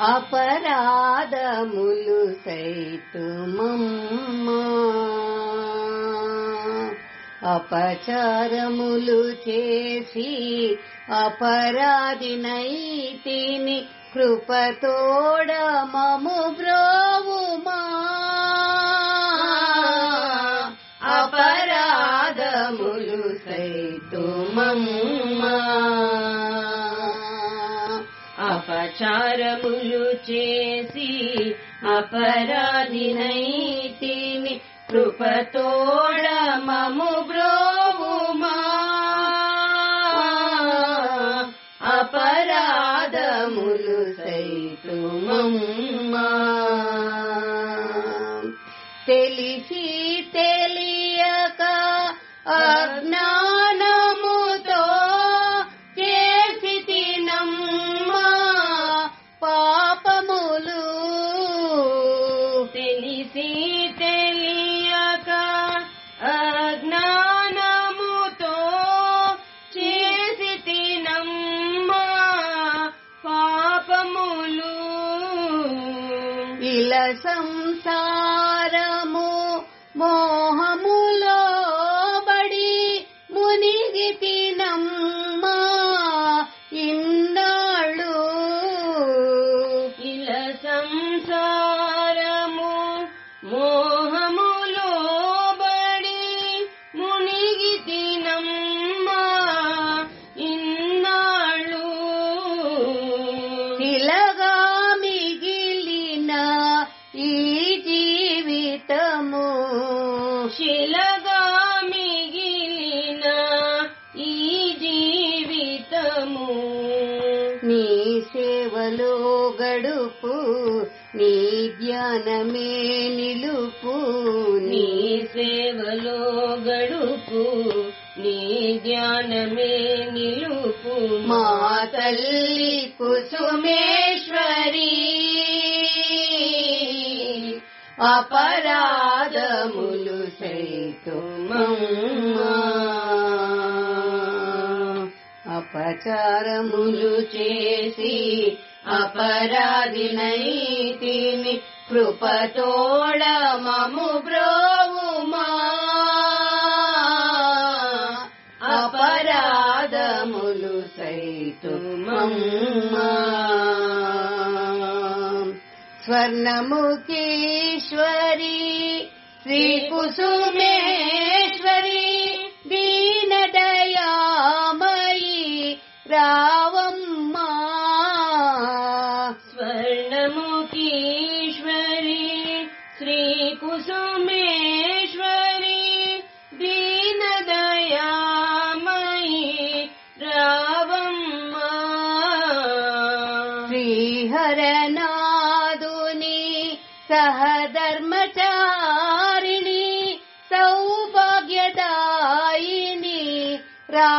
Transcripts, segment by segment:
అపరాధములు సైతుమమ్మా. అపచారములు చేసి అపరాధినైతిని కృపతోడ మము బ్రోవుమా అపచారములు చేసి అపరాధినైతిని కృపతోడ మము బ్రోవుమా. అపరాధములు సైతుమమ్మా. తెలిసి తెలియక అజ్ఞానముతో తెలిసి తెలియక అజ్ఞానముతో చేసి తినమ్మా పాపములు. ఇలా సంసార ఈ జీవితము శిలగా మిగిలిన ఈ జీవితము. నీ సేవలో గడుపు నీ ధ్యానమే నిలుపు. నీ సేవలో గడుపు నీ ధ్యానమే నిలుపు. మా తల్లి కుసుమేశ్వరి అపరాధములు సైతుమమ్మా అపచారములు చేసి అపరాధినైతిని కృపతోడ మము బ్రోవుమా. అపరాధములు సైతుమమ్మా स्वर्णमुखीश्वरी श्रीकुसुमेश्वरी दीनदयामयी रावम् मा। स्वर्णमुखीश्वरी श्रीकुसुमेश्वरी दीनदयामयी रावम् मा। हर सह धर्मचारिणी सौभाग्यदायिनी रा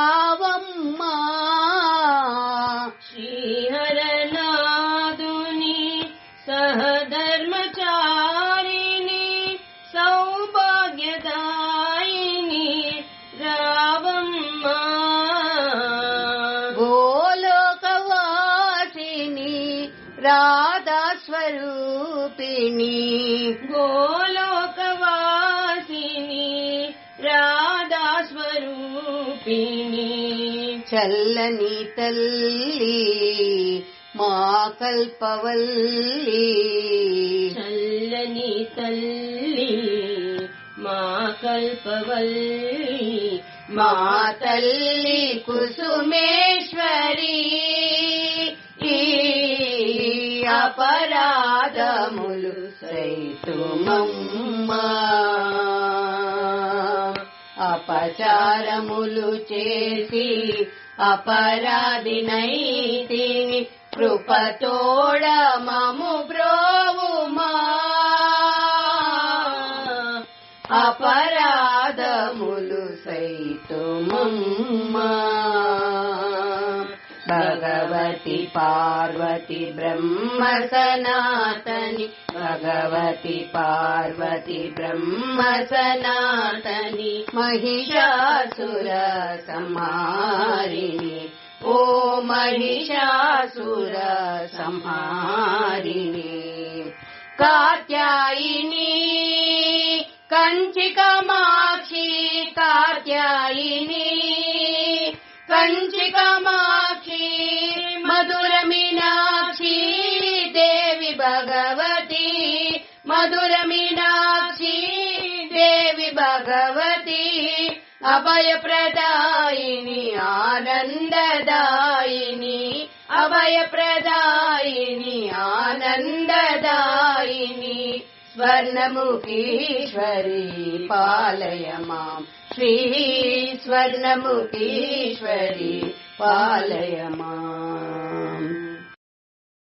స్వరూపిణి గోలోకవాసిని రాధా స్వరూపిణి చల్లని తల్లి మా కల్పవల్లి. చల్లని తల్లి మా కల్పవల్లి. మా తల్లి కుసుమేశ్వరి. అపరాధములు సైతుమమ్మా. అపచారములు చేసి అపరాధినైతి కృపతోడ మము బ్రో भगवति पार्वति ब्रह्म सनातनि भगवति पार्वति ब्रह्म सनातनि महिषासुरसंहारिणि ओ महिषासुरसंहारिणि काव्यायिनी कञ्चिकमाक्षी कात्यायिनी। पञ्चिकामाक्षी मधुरमीनाक्षी देवि भगवती। मधुरमीनाक्षी देवि भगवती। अभयप्रदायिनी आनन्ददायिनी। अभयप्रदायिनी आनन्ददायिनी। स्वर्णमुखीश्वरी पालय माम् श्री स्वर्णमुखीश्वरी पालय माम्